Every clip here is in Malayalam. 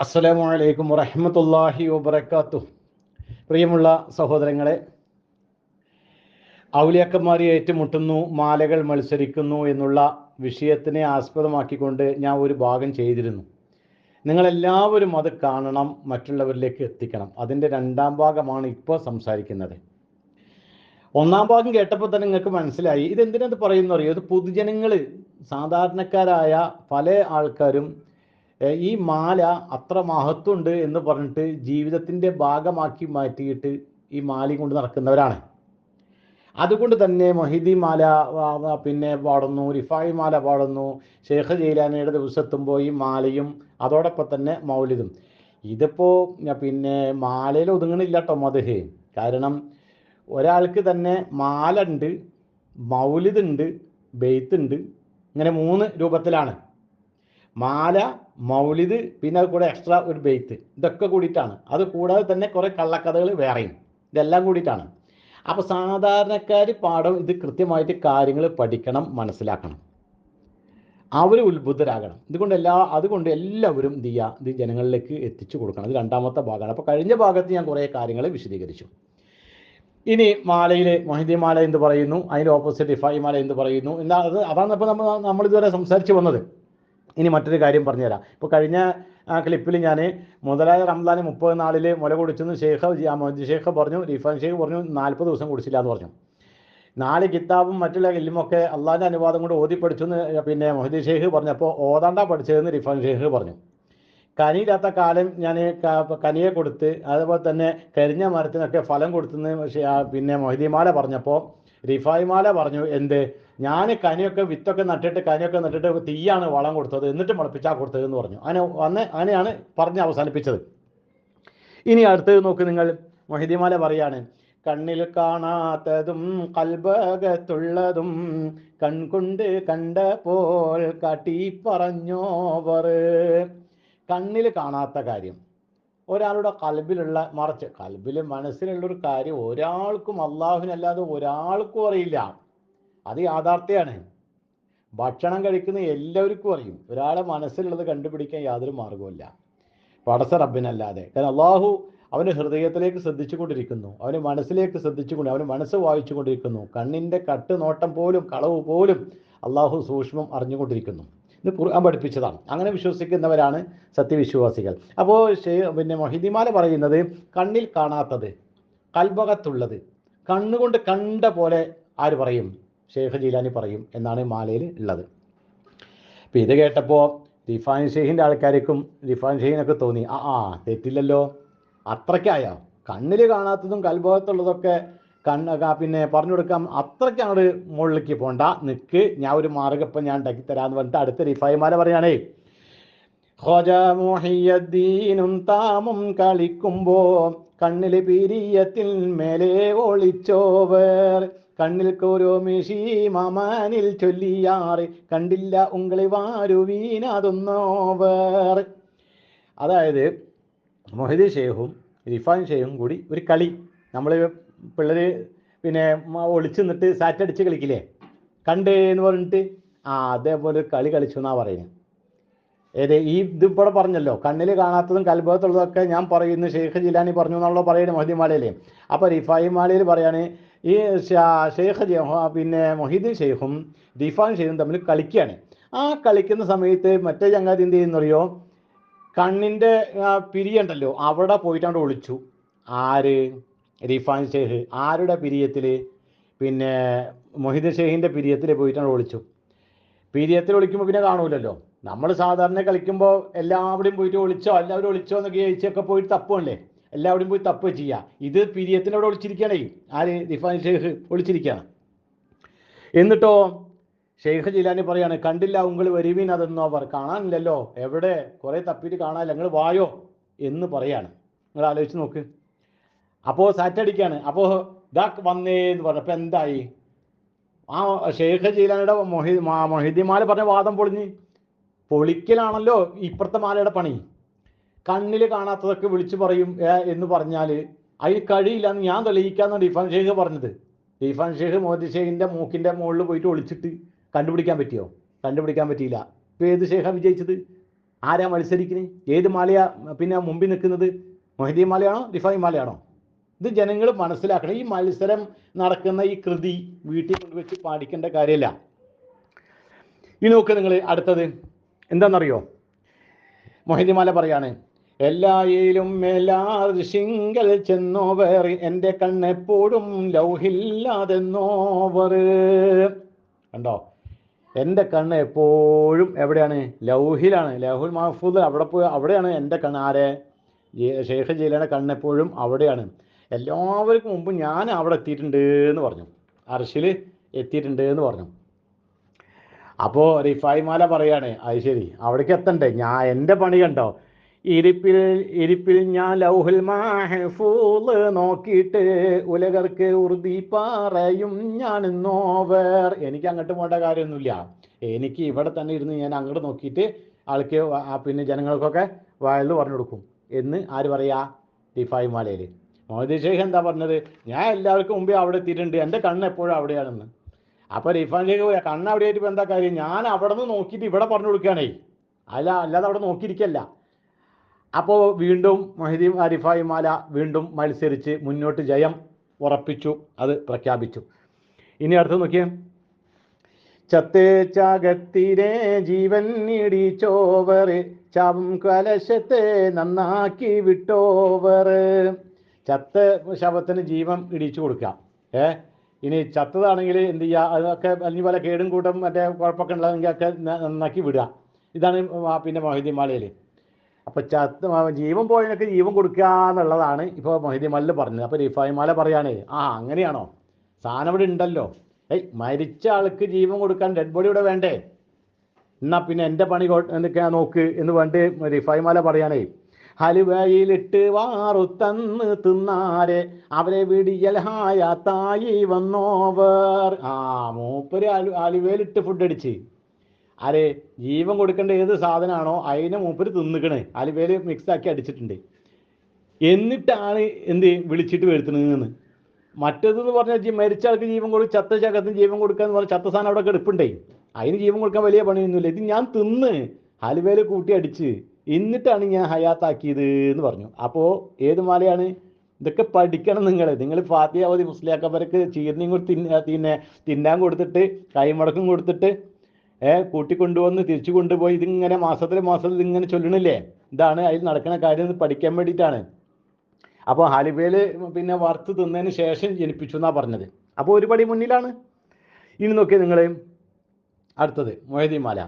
അസ്സലാമു അലൈക്കും വറഹമത്തല്ലാഹി വബറകാത്തു പ്രിയമുള്ള സഹോദരങ്ങളെ ഔലിയാക്കന്മാരെ ഏറ്റുമുട്ടുന്നു മാലകൾ മത്സരിക്കുന്നു എന്നുള്ള വിഷയത്തിനെ ആസ്പദമാക്കിക്കൊണ്ട് ഞാൻ ഒരു ഭാഗം ചെയ്തിരുന്നു. നിങ്ങളെല്ലാവരും അത് കാണണം മറ്റുള്ളവരിലേക്ക് എത്തിക്കണം. അതിന്റെ രണ്ടാം ഭാഗമാണ് ഇപ്പോൾ സംസാരിക്കുന്നത്. ഒന്നാം ഭാഗം കേട്ടപ്പോൾ തന്നെ നിങ്ങൾക്ക് മനസ്സിലായി. ഇതെന്തിനത് പറയുന്നു അറിയോ ഇത് പൊതുജനങ്ങൾ സാധാരണക്കാരായ പല ആൾക്കാരും ഈ മാല അത്ര മഹത്വമുണ്ട് എന്ന് പറഞ്ഞിട്ട് ജീവിതത്തിന്റെ ഭാഗമാക്കി മാറ്റിയിട്ട് ഈ മാലയും കൊണ്ട് നടക്കുന്നവരാണ്. അതുകൊണ്ട് തന്നെ മൊഹിദി മാല പിന്നെ പാടുന്നു റിഫായി മാല പാടുന്നു. ഷേഖ് ജയിലാനയുടെ ദിവസത്തുമ്പോൾ ഈ മാലയും അതോടൊപ്പം തന്നെ മൗലിദും. ഇതിപ്പോൾ പിന്നെ മാലയിൽ ഒതുങ്ങണില്ല കേട്ടോ മധുഹ് കാരണം ഒരാൾക്ക് തന്നെ മാല ഉണ്ട് മൗലിദ് ഉണ്ട് ബെയ്ത്ത് ഉണ്ട് ഇങ്ങനെ മൂന്ന് രൂപത്തിലാണ്. മാല മൗലിദ് പിന്നെ അത് കൂടെ എക്സ്ട്രാ ഒരു ബെയ്ത്ത് ഇതൊക്കെ കൂടിയിട്ടാണ്. അത് കൂടാതെ തന്നെ കുറേ കള്ളക്കഥകൾ വേറെയും. ഇതെല്ലാം കൂടിയിട്ടാണ്. അപ്പോൾ സാധാരണക്കാർ പാഠം ഇത് കൃത്യമായിട്ട് കാര്യങ്ങൾ പഠിക്കണം മനസ്സിലാക്കണം. അവർ ഉത്ബുദ്ധരാകണം. ഇതുകൊണ്ട് എല്ലാ അതുകൊണ്ട് എല്ലാവരും എന്ത് ചെയ്യുക ഇത് ജനങ്ങളിലേക്ക് എത്തിച്ചു കൊടുക്കണം. ഇത് രണ്ടാമത്തെ ഭാഗമാണ്. അപ്പോൾ കഴിഞ്ഞ ഭാഗത്ത് ഞാൻ കുറേ കാര്യങ്ങൾ വിശദീകരിച്ചു. ഇനി മാലയിൽ മൊഹിന്ദി മാല എന്ത് പറയുന്നു? അതിന്റെ ഓപ്പോസിറ്റ് ഇഫായി മാല എന്ത് പറയുന്നു? എന്താ അത് അതാണ് ഇപ്പോൾ നമ്മൾ ഇതുവരെ സംസാരിച്ച് വന്നത്. ഇനി മറ്റൊരു കാര്യം പറഞ്ഞുതരാം. ഇപ്പോൾ കഴിഞ്ഞ ക്ലിപ്പിൽ ഞാൻ മുതലായ റംസാൻ മുപ്പത് നാളിൽ മുല കുടിച്ചെന്ന് ആ ഷേഖ് പറഞ്ഞു റിഫാൻ ഷേഖ് പറഞ്ഞു നാൽപ്പത് ദിവസം കുടിച്ചില്ല എന്ന് പറഞ്ഞു. നാല് കിതാബും മറ്റുള്ള ഇല്ലുമൊക്കെ അള്ളാഹിന്റെ അനുവാദം കൊണ്ട് ഓതി പഠിച്ചു എന്ന് പിന്നെ മൊഹദി ഷേഖ് പറഞ്ഞപ്പോൾ ഓതാണ്ട പഠിച്ചതെന്ന് റിഫാൻ ഷേഖ് പറഞ്ഞു. കനിയില്ലാത്ത കാലം ഞാൻ കനിയെ കൊടുത്ത് അതുപോലെ തന്നെ കരിഞ്ഞ മരത്തിനൊക്കെ ഫലം കൊടുത്തെന്ന് പിന്നെ മൊഹദിമാല പറഞ്ഞപ്പോൾ റിഫായിമാല പറഞ്ഞു എന്ത്? ഞാൻ കനിയൊക്കെ വിത്തൊക്കെ നട്ടിട്ട് കനിയൊക്കെ നട്ടിട്ട് തീയാണ് വളം കൊടുത്തത് എന്നിട്ട് മുളപ്പിച്ചാൽ കൊടുത്തത് എന്ന് പറഞ്ഞു. അങ്ങനെ അന്ന് അങ്ങനെയാണ് പറഞ്ഞ് അവസാനിപ്പിച്ചത്. ഇനി അടുത്തത് നോക്ക് നിങ്ങൾ. മൊഹിദിമാല പറയാണ് കണ്ണിൽ കാണാത്തതും കൽബകത്തുള്ളതും കൺകൊണ്ട് കണ്ടപ്പോൾ കാട്ടി പറഞ്ഞോവർ. കണ്ണിൽ കാണാത്ത കാര്യം. ഒരാളുടെ കൽബിലുള്ള മറച്ച് കൽബിൽ മനസ്സിലുള്ള ഒരു കാര്യം ഒരാൾക്കും അള്ളാഹുവിനല്ലാതെ ഒരാൾക്കും അറിയില്ല. അത് യാഥാർത്ഥ്യമാണ് ഭക്ഷണം കഴിക്കുന്ന എല്ലാവർക്കും അറിയും. ഒരാളെ മനസ്സിലുള്ളത് കണ്ടുപിടിക്കാൻ യാതൊരു മാർഗവുമില്ല. പടസ റബ്ബിനല്ലാതെ. കാരണം അള്ളാഹു അവന് ഹൃദയത്തിലേക്ക് ശ്രദ്ധിച്ചു കൊണ്ടിരിക്കുന്നു അവന് മനസ്സിലേക്ക് ശ്രദ്ധിച്ചു ശ്രദ്ധിച്ചുകൊണ്ട് അവന് മനസ്സ് വായിച്ചു കൊണ്ടിരിക്കുന്നു കണ്ണിന്റെ കട്ട് നോട്ടം പോലും കളവ് പോലും അള്ളാഹു സൂക്ഷ്മം അറിഞ്ഞുകൊണ്ടിരിക്കുന്നു. ഇത് ഖുർആൻ പഠിപ്പിച്ചതാണ്. അങ്ങനെ വിശ്വസിക്കുന്നവരാണ് സത്യവിശ്വാസികൾ. അപ്പോൾ പിന്നെ മൊഹിദിമാല പറയുന്നത് കണ്ണിൽ കാണാത്തത് കൽബകത്തുള്ളത് കണ്ണുകൊണ്ട് കണ്ട പോലെ ആര് പറയും? ഷെയ്ഖ് ജീലാനി പറയും എന്നാണ് മാലയിൽ ഉള്ളത്. അപ്പം ഇത് കേട്ടപ്പോൾ റിഫാൻ ഷെയ്ഖിന്റെ ആൾക്കാർക്കും റിഫാൻ ഷെയ്ഖിനൊക്കെ തോന്നി. ആ ആ തെറ്റില്ലല്ലോ. അത്രയ്ക്കായോ? കണ്ണിൽ കാണാത്തതും കൽബകത്തുള്ളതൊക്കെ കണ്ണ് പിന്നെ പറഞ്ഞു കൊടുക്കാം അത്രയ്ക്ക് അങ്ങോട്ട് മുകളിലേക്ക് പോണ്ട. നിൽക്ക് ഞാൻ ഒരു മാർഗം ഇപ്പം ഞാൻ ഉണ്ടാക്കി തരാമെന്ന് പറഞ്ഞിട്ട് അടുത്ത റിഫായിമാരെ പറയുകയാണേ ഹോജ മോഹിയദ്ദീനും താമും കളിക്കുമ്പോ കണ്ണിൽ പിരിയത്തിൽ മേലെ ഒളിച്ചോവർ. കണ്ണിൽ കോരോ മിഷി മമാനിൽ ചൊല്ലിയാറ്. കണ്ടില്ല ഉങ്ങളി വാരുവീനതൊന്നോവർ അതായത് മൊഹിദി ഷെയ്ഖും റിഫാൻ ഷെയ്ഖും കൂടി ഒരു കളി. നമ്മൾ പിള്ളേർ പിന്നെ ഒളിച്ചു നിന്നിട്ട് സാറ്റ് അടിച്ച് കളിക്കില്ലേ? കണ്ടേ എന്ന് പറഞ്ഞിട്ട് ആ അതേപോലെ കളി കളിച്ചു എന്നാ പറയുന്നത് ഏത് ഈ ഇത് ഇവിടെ പറഞ്ഞല്ലോ കണ്ണിൽ കാണാത്തതും കൽബത്തുള്ളതൊക്കെ ഞാൻ പറയുന്നു ഷെയ്ഖ് ജിലാനി പറഞ്ഞു എന്നുള്ള പറയുന്നത് മൊഹിദി മാലയിലെ അപ്പോൾ റിഫായി മാലയിൽ പറയാണ് ഈ ഷെയ്ഖ് പിന്നെ മൊഹീദ്ദീൻ ഷെയ്ഖും റിഫാൻ ഷെയ്ഖും തമ്മിൽ കളിക്കുകയാണ്. ആ കളിക്കുന്ന സമയത്ത് മറ്റേ ചങ്ങാതി എന്ത് ചെയ്യുന്നറിയോ കണ്ണിന്റെ പിരിയുണ്ടല്ലോ അവിടെ പോയിട്ടാണ് ഒളിച്ചു. ആര്? റിഫാൻ ഷെയ്ഖ് ആരുടെ പിരിയത്തിൽ പിന്നെ മൊഹിദ് ഷെയ്ഖിന്റെ പിരിയത്തിൽ പോയിട്ടാണ് ഒളിച്ചു. പിരിയത്തിൽ ഒളിക്കുമ്പോൾ പിന്നെ കാണൂലല്ലോ. നമ്മൾ സാധാരണ കളിക്കുമ്പോൾ എല്ലാവരും പോയിട്ട് ഒളിച്ചോ എല്ലാവരും ഒളിച്ചോ എന്നൊക്കെ ചോദിച്ചൊക്കെ പോയിട്ട് തപ്പുമല്ലേ എല്ലാവരും പോയി തപ്പ് ചെയ്യുക ഇത് പിരിയത്തിന്റെ അവിടെ ഒളിച്ചിരിക്കുകയാണേ ആര്? റിഫാൻ ഷെയ്ഖ് ഒളിച്ചിരിക്കുകയാണ് എന്നിട്ടോ ഷെയ്ഖ് ജിലാനി പറയാണ് കണ്ടില്ല ഉങ്ങൾ വരുവീൻ അതെന്നോ അവർ കാണാനില്ലല്ലോ. എവിടെ? കുറേ തപ്പിയിട്ട് കാണാനില്ല. നിങ്ങൾ വായോ? എന്ന് പറയാണ്. നിങ്ങൾ ആലോചിച്ച് നോക്ക്. അപ്പോൾ സാറ്റടിക്കാണ്. അപ്പോ ഇതാ വന്നേ എന്ന് പറഞ്ഞപ്പോൾ എന്തായി? ആ ഷെയ്ഖ് ജീലാനിയുടെ മൊഹി മാ- മൊഹിദ്ദിമാല പറഞ്ഞ വാദം പൊളിഞ്ഞ്. പൊളിക്കലാണല്ലോ ഇപ്പുറത്തെ മാലയുടെ പണി. കണ്ണിൽ കാണാത്തതൊക്കെ വിളിച്ചു പറയും എന്ന് പറഞ്ഞാൽ അതിന് കഴിയില്ല എന്ന് ഞാൻ തെളിയിക്കാന്നാണ് ഇഫാൻ ഷെയ്ഖ് പറഞ്ഞത്. ഇഫാൻ ഷെയ്ഖ് മോദി ഷെയ്ഖിന്റെ മൂക്കിന്റെ മുകളിൽ പോയിട്ട് ഒളിച്ചിട്ട് കണ്ടുപിടിക്കാൻ പറ്റിയോ? കണ്ടുപിടിക്കാൻ പറ്റിയില്ല. ഇപ്പം ഏത് ഷെയ്ഖാണ് വിജയിച്ചത്? ആരാ മത്സരിക്കുന്നത് ഏത് മാലയാ പിന്നെ മുമ്പിൽ നിൽക്കുന്നത്? മൊഹിദി മാലയാണോ? റിഫായി മാലയാണോ? ഇത് ജനങ്ങൾ മനസ്സിലാക്കണം. ഈ മത്സരം നടക്കുന്ന ഈ കൃതി വീട്ടിൽ കൊണ്ടുവച്ച് പാടിക്കേണ്ട കാര്യമില്ല ഇനി നോക്ക് നിങ്ങൾ അടുത്തത്. എന്താണെന്നറിയോ? മൊഹിന്ദിമാല പറയാണ് എല്ലായിലും മേലാർശിങ്കൽ ചെന്നോവർ എന്റെ കണ്ണെപ്പോഴും ലൗഹില്ലാതെന്നോവർ. കണ്ടോ? എന്റെ കണ്ണ് എപ്പോഴും എവിടെയാണ്? ലൗഹിലാണ്. ലൗഹുൽ മഹഫൂദ് അവിടെ പോയി അവിടെയാണ് എന്റെ കണ്ണ്. ആരെ? ഷെയ്ഖ് ജീലയുടെ കണ്ണെപ്പോഴും അവിടെയാണ്. എല്ലാവർക്കും മുമ്പ് ഞാൻ അവിടെ എത്തിയിട്ടുണ്ട് എന്ന് പറഞ്ഞു. അർഷിൽ എത്തിയിട്ടുണ്ട് എന്ന് പറഞ്ഞു. അപ്പോൾ റിഫായ് മാല പറയാണ് അത് ശരി അവിടേക്ക് എത്തണ്ടേ? ഞാൻ എന്റെ പണി കണ്ടോ? ഇരിപ്പിൽ ഇരിപ്പിൽ ഞാൻ ലൗഹുൽ മഹഫൂൾ നോക്കിയിട്ട് ഉലകർക്ക് ഉറുതി പാറയും ഞാൻ നോവർ. എനിക്ക് അങ്ങോട്ട് പോകേണ്ട കാര്യമൊന്നുമില്ല. എനിക്ക് ഇവിടെ തന്നെ ഇരുന്ന് ഞാൻ അങ്ങോട്ട് നോക്കിയിട്ട് ആൾക്ക് പിന്നെ ജനങ്ങൾക്കൊക്കെ വയലിൽ പറഞ്ഞു കൊടുക്കും എന്ന് ആര് പറയാ? റിഫായ് മോദി ഷെയ്ഖ് എന്താ പറഞ്ഞത്? ഞാൻ എല്ലാവർക്കും മുമ്പേ അവിടെ എത്തിയിട്ടുണ്ട്. എന്റെ കണ്ണ് എപ്പോഴും അവിടെയാണെന്ന്. അപ്പോൾ റിഫാൻ ഷെയ്ഖ് പോയാൽ കണ്ണ് അവിടെ ആയിട്ട് എന്താ കാര്യം? ഞാൻ അവിടെ നിന്ന് നോക്കിയിട്ട് ഇവിടെ പറഞ്ഞു കൊടുക്കുകയാണേ. അല്ല അല്ലാതെ അവിടെ നോക്കിയിരിക്കല്ല. അപ്പോൾ വീണ്ടും മൊഹിദീൻ അരിഫായി മാല വീണ്ടും മത്സരിച്ച് മുന്നോട്ട് ജയം ഉറപ്പിച്ചു. അത് പ്രഖ്യാപിച്ചു. ഇനി അടുത്ത് നോക്കിയേ. ചത്തേ ചാകത്തിരെ ജീവൻ ഇടിച്ചോവർ ചം കലശത്തെ നന്നാക്കി വിട്ടോവർ ചത്ത ശവത്തിന് ജീവൻ ഇടിച്ചു കൊടുക്കാം. ഏ? ഇനി ചത്തതാണെങ്കിൽ എന്ത് ചെയ്യുക അതൊക്കെ അല്ലെങ്കിൽ പല കേടും കൂട്ടം മറ്റേ കുഴപ്പമൊക്കെ ഉള്ളതെങ്കിൽ ഒക്കെ നന്നാക്കി വിടുക. ഇതാണ് പിന്നെ മൊഹിദ്ദീൻ മാലയിൽ അപ്പോൾ ചത്ത് ജീവൻ പോയതിനൊക്കെ ജീവൻ കൊടുക്കുക എന്നുള്ളതാണ് ഇപ്പോൾ മൊഹിദ്ദീൻ മാലിൽ പറഞ്ഞത്. അപ്പോൾ റിഫായി മാല പറയുകയാണേ ആ അങ്ങനെയാണോ? സാധനം ഇവിടെ ഉണ്ടല്ലോ. ഏയ് മരിച്ച ആൾക്ക് ജീവൻ കൊടുക്കാൻ ഡെഡ് ബോഡി ഇവിടെ വേണ്ടേ? എന്നാൽ പിന്നെ എന്റെ പണി നോക്ക് എന്ന് വേണ്ടി റിഫായി മാല പറയാനേ ഹലുവയിലിട്ട് വാറുത്തന്ന് തിന്നാരെ. അവരെ വിടിയൽ ഹായാത്തായി വന്നോവർ. ആ മൂപ്പര് അലു അലുവയിലിട്ട് ഫുഡ് അടിച്ച്. അരെ ജീവൻ കൊടുക്കേണ്ട ഏത് സാധനമാണോ അതിനെ മൂപ്പര് തിന്നിക്കണേ. അലുവയിൽ മിക്സ് ആക്കി അടിച്ചിട്ടുണ്ട്. എന്നിട്ടാണ് എന്ത് വിളിച്ചിട്ട് വരുത്തുന്നതെന്ന്. മറ്റേതെന്ന് പറഞ്ഞാൽ മരിച്ച ആൾക്ക് ജീവൻ കൊടുക്കും ചത്ത ചകത്തിന് ജീവൻ കൊടുക്കുക എന്ന് പറഞ്ഞാൽ ചത്ത സാധനം അവിടെ കിടപ്പുണ്ടേ. അതിന് ജീവൻ കൊടുക്കാൻ വലിയ പണിയൊന്നുമില്ല. ഇത് ഞാൻ തിന്ന് ഹലുവയിൽ കൂട്ടി അടിച്ച് എന്നിട്ടാണ് ഞാൻ ഹയാത്താക്കിയത് എന്ന് പറഞ്ഞു. അപ്പോൾ ഏത് മാലയാണ്? ഇതൊക്കെ പഠിക്കണം നിങ്ങൾ നിങ്ങൾ ഫാത്തിയാവതി മുസ്ലിയാക്കന്മാർക്ക് ചീർണിയും കൂടി തിന്ന തിന്നെ തിന്നാൻ കൊടുത്തിട്ട് കൈമടക്കും കൊടുത്തിട്ട് ഏഹ് കൂട്ടിക്കൊണ്ടുവന്ന് തിരിച്ചു കൊണ്ടുപോയി. ഇതിങ്ങനെ മാസത്തിൽ മാസത്തിൽ ഇതിങ്ങനെ ചൊല്ലണില്ലേ? ഇതാണ് അതിൽ നടക്കുന്ന കാര്യം പഠിക്കാൻ വേണ്ടിയിട്ടാണ്. അപ്പോൾ ഹാലിബേൽ പിന്നെ വറുത്ത് തിന്നതിന് ശേഷം ജനിപ്പിച്ചു എന്നാണ് പറഞ്ഞത്. അപ്പോൾ ഒരു പടി മുന്നിലാണ്. ഇനി നോക്കിയാൽ നിങ്ങൾ അടുത്തത് മൊഹദീമാല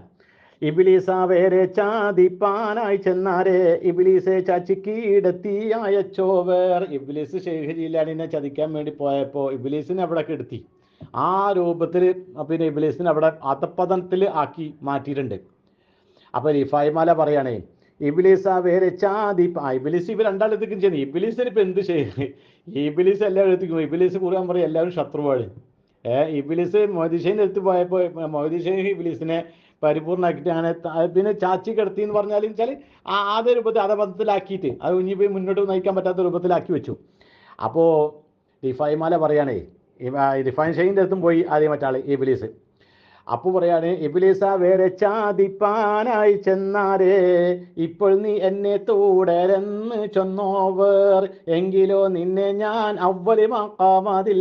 ഇബിലീസ വേറെ ചാതിപ്പാനായി ചെന്നാരെ. ഇബിലീസെ ചച്ചിക്കീടത്തി അയച്ചോവർ. ഇബിലീസ് ഷെയ്ഖ് ചതിക്കാൻ വേണ്ടി പോയപ്പോൾ ഇബിലീസിനെ അവിടെ കെടുത്തി ആ രൂപത്തിൽ പിന്നെ ഇബിലീസിനെ അവിടെ അതപ്പതനത്തിൽ ആക്കി മാറ്റിയിട്ടുണ്ട്. അപ്പോൾ റിഫായിമാല പറയണേ ഇബിലീസ വേറെ ചാതി ഇബിലീസ് ഇവർ രണ്ടാളെത്തിക്കും ചെയ്യുന്നു. ഇബിലീസിന് ഇപ്പം എന്ത് ചെയ്യും ഇബിലീസ് എല്ലാവരും എത്തിക്കും ഇബിലീസ് കൂടാൻ പറയും എല്ലാവരും ശത്രുവാണ്. ഏഹ് ഇബിലീസ് മൊയ്തീഷേന്റെ എടുത്തു പോയപ്പോൾ മൊയ്തീഷേഖ് ഇബിലീസിനെ പരിപൂർണമാക്കിയിട്ട് അങ്ങനെ പിന്നെ ചാച്ചി കിടത്തി എന്ന് പറഞ്ഞാൽ വെച്ചാൽ ആ ആദ്യ രൂപത്തിൽ അധപഥത്തിലാക്കിയിട്ട് അത് ഇനി പോയി മുന്നോട്ട് നയിക്കാൻ പറ്റാത്ത രൂപത്തിലാക്കി വെച്ചു. അപ്പോൾ റിഫൈമാല പറയണേ റിഫൈൻ ഷെയിന്റെ അടുത്തും പോയി ആദ്യം മറ്റാൾ ഇബിലീസ് അപ്പു പറയാണ് ഇബിലിസ വേറെ ചാതിപ്പാനായി ചെന്നാരേ ഇപ്പോൾ നീ എന്നെ തൂടരെന്ന് ചൊന്നോവർ എങ്കിലോ നിന്നെ ഞാൻ അവലി മക്കാമതിൽ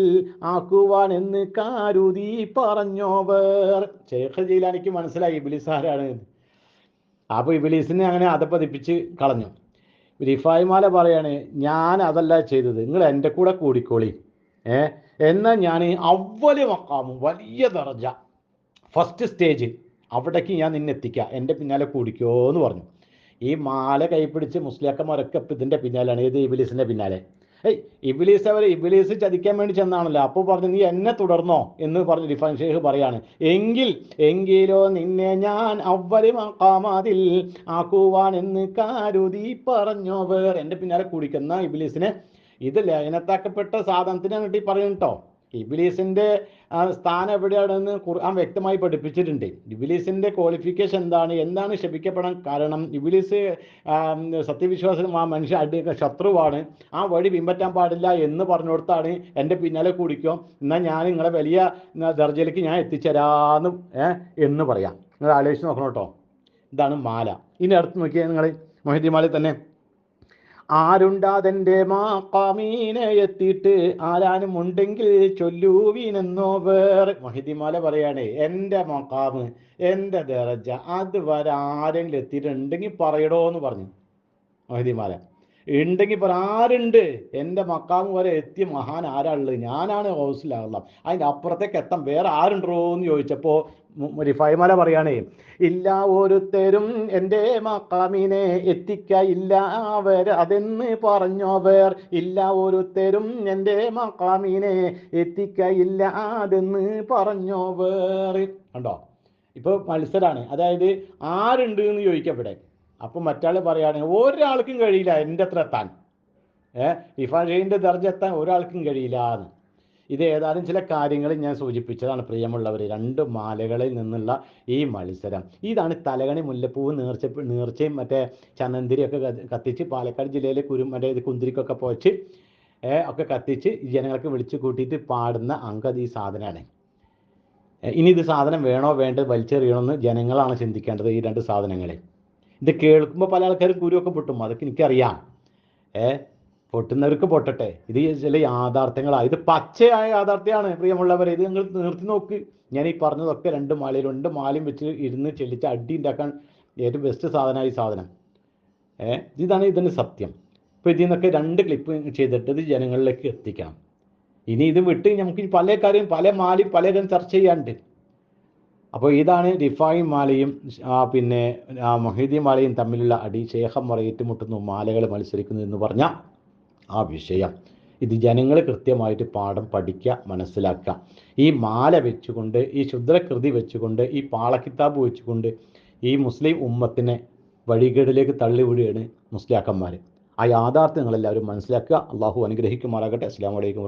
ആക്കുവാൻ എന്ന് കാരുതി പറഞ്ഞോവർ. ഷേഖ് ജീലാനിക്ക് മനസ്സിലായി ഇബിലിസാരാണ്. അപ്പൊ ഇബിലിസിനെ അങ്ങനെ അതപ്പതിപ്പിച്ച് കളഞ്ഞു. റിഫായ്മാല പറയാണ് ഞാൻ അതല്ല ചെയ്തത് നിങ്ങൾ എന്റെ കൂടെ കൂടിക്കോളി. ഏ എന്നാൽ ഞാൻ അവലി മക്കാമും വലിയ ദർജ. ഫസ്റ്റ് സ്റ്റേജ് അവിടേക്ക് ഞാൻ നിന്നെ എത്തിക്കുക എന്റെ പിന്നാലെ കൂടിക്കോ എന്ന് പറഞ്ഞു. ഈ മാല കൈപ്പിടിച്ച് മുസ്ലിയാക്കന്മാരൊക്കെ ഇതിന്റെ പിന്നാലെയാണ് ഏത് ഇബിലീസിന്റെ പിന്നാലെ? ഏയ് ഇബിലീസ് അവർ ഇബിലീസ് ചതിക്കാൻ വേണ്ടി ചെന്നാണല്ലോ. അപ്പോൾ പറഞ്ഞു നീ എന്നെ തുടർന്നോ? എന്ന് പറഞ്ഞ് റിഫാൻ ഷെയ്ഖ് പറയാണ്. എങ്കിൽ എങ്കിലോ നിന്നെ ഞാൻ അവരി മക്കാമതിൽ ആക്കുവാൻ എന്ന് കാരുതി പറഞ്ഞോവർ എന്റെ പിന്നാലെ കുടിക്കുന്ന ഇബിലീസിനെ ഇത് ലയനത്താക്കപ്പെട്ട സാധനത്തിനാണ് പറയുന്നു പറയുന്നുട്ടോ ഇബിലീസിന്റെ സ്ഥാനം എവിടെയാണെന്ന് ഖുർആൻ വ്യക്തമായി പഠിപ്പിച്ചിട്ടുണ്ട്. ഇബിലീസിന്റെ ക്വാളിഫിക്കേഷൻ എന്താണ്? എന്താണ് ക്ഷമിക്കപ്പെടാൻ കാരണം? ഇബിലീസ് സത്യവിശ്വാസം ആ മനുഷ്യ ശത്രുവാണ്. ആ വഴി പിൻപറ്റാൻ പാടില്ല എന്ന് പറഞ്ഞുകൊടുത്താണ് എന്റെ പിന്നാലെ കുടിക്കും. എന്നാൽ ഞാൻ നിങ്ങളെ വലിയ ദർജയിലേക്ക് ഞാൻ എത്തിച്ചേരാന്ന് എന്ന് പറയാം. നിങ്ങൾ ആലോചിച്ച് നോക്കണം കേട്ടോ. ഇതാണ് മാല. ഇനി അടുത്ത് നോക്കിയാൽ നിങ്ങൾ മൊഹിദ്ദിമാലി തന്നെ ആരുണ്ടാതെന്റെ മാക്കാമീനെ എത്തിയിട്ട് ആരാനും ഉണ്ടെങ്കിൽ ചൊല്ലൂവീനെന്നോ വേറെ മഹിതിമാല പറയാണ് എന്റെ മക്കാമ് എന്റെ ദറജ അത് വരെ ആരെങ്കിലും എത്തിയിട്ടുണ്ടെങ്കിൽ പറയടോ എന്ന് പറഞ്ഞു മഹിതിമാല ഉണ്ടെങ്കിൽ പറ ആരുണ്ട്? എന്റെ മക്കാമ് വരെ എത്തിയ മഹാൻ ആരാളുള്ളത് ഞാനാണ് ഹൗസിലാകുള്ള അതിന്റെ അപ്പുറത്തേക്ക് എത്താൻ വേറെ ആരുണ്ടോ? എന്ന് ചോദിച്ചപ്പോൾ റിഫൈമല പറയാണേ. ഇല്ല ഒരുത്തരും എന്റെ മക്കാമിനെ എത്തിക്കയില്ല അവർ അതെന്ന് പറഞ്ഞവർ ഇല്ല ഒരുത്തരും എന്റെ മക്കാമിനെ എത്തിക്കയില്ല അതെന്ന് പറഞ്ഞവർ കണ്ടോ? ഇപ്പോൾ മത്സരമാണ് അതായത് ആരുണ്ട് എന്ന് ചോദിക്കപ്പെടെ അപ്പം മറ്റാൾ പറയുകയാണെങ്കിൽ ഒരാൾക്കും കഴിയില്ല എന്റെ അത്ര എത്താൻ. ഏഹ് ഷെയ്ന്റെ ദർജ എത്താൻ ഒരാൾക്കും കഴിയില്ല എന്ന്. ഇത് ഏതാനും ചില കാര്യങ്ങൾ ഞാൻ സൂചിപ്പിച്ചതാണ് പ്രിയമുള്ളവർ രണ്ട് മാലകളിൽ നിന്നുള്ള ഈ മത്സരം. ഇതാണ് തലകണി മുല്ലപ്പൂവ് നേർച്ച നേർച്ചയും മറ്റേ ചനന്തിരിയൊക്കെ കത്തി- കത്തിച്ച് പാലക്കാട് ജില്ലയിലെ കുരു മറ്റേ ഇത് കുന്തിരിക്കൊക്കെ പോച്ച് ഒക്കെ കത്തിച്ച് ജനങ്ങൾക്ക് വിളിച്ചു കൂട്ടിയിട്ട് പാടുന്ന അംഗത് ഈ സാധനമാണ്. ഇനി ഇത് സാധനം വേണോ വേണ്ടത് വലിച്ചെറിയണമെന്ന് ജനങ്ങളാണ് ചിന്തിക്കേണ്ടത് ഈ രണ്ട് സാധനങ്ങളെ. ഇത് കേൾക്കുമ്പോൾ പല ആൾക്കാരും കുരുവൊക്കെ പൊട്ടും. അതൊക്കെ എനിക്കറിയാം. ഏ പൊട്ടുന്നവർക്ക് പൊട്ടട്ടെ. ഇത് ചില യാഥാർത്ഥ്യങ്ങളാണ്. ഇത് പച്ചയായ യാഥാർത്ഥ്യമാണ് പ്രിയമുള്ളവരെ. ഇത് നിങ്ങൾ നിർത്തി നോക്ക്. ഞാൻ ഈ പറഞ്ഞതൊക്കെ രണ്ട് മാലയിൽ രണ്ട് മാലയും വെച്ച് ഇരുന്ന് ചെല്ലിച്ച് അടി ഉണ്ടാക്കാൻ ഏറ്റവും ബെസ്റ്റ് സാധനമായ സാധനം. ഏഹ് ഇതാണ് ഇതിന്റെ സത്യം. അപ്പോൾ ഇതിൽ നിന്നൊക്കെ രണ്ട് ക്ലിപ്പ് ചെയ്തിട്ട് ഇത് ജനങ്ങളിലേക്ക് എത്തിക്കണം. ഇനി ഇത് വിട്ട് നമുക്ക് പല കാര്യം പല മാലി പല കാര്യം ചർച്ച ചെയ്യാനുണ്ട്. അപ്പോൾ ഇതാണ് റിഫായി മാലയും പിന്നെ മൊഹീദി മാലയും തമ്മിലുള്ള അടി. ശേഖം മുറ ഏറ്റുമുട്ടുന്നു മാലകൾ മത്സരിക്കുന്നു എന്ന് പറഞ്ഞ ആ വിഷയം. ഇത് ജനങ്ങൾ കൃത്യമായിട്ട് പാഠം പഠിക്കുക മനസ്സിലാക്കുക. ഈ മാല വെച്ചുകൊണ്ട് ഈ ശുദ്രകൃതി വെച്ചുകൊണ്ട് ഈ പാളക്കിതാബ് വെച്ചുകൊണ്ട് ഈ മുസ്ലിം ഉമ്മത്തിനെ വഴികേടിലേക്ക് തള്ളിവിടുകയാണ് മുസ്ലിയാക്കന്മാർ ആ യാഥാർത്ഥ്യങ്ങളെല്ലാവരും മനസ്സിലാക്കുക. അള്ളാഹു അനുഗ്രഹിക്കുമാറാകട്ടെ. അസ്സാം വലൈക്കും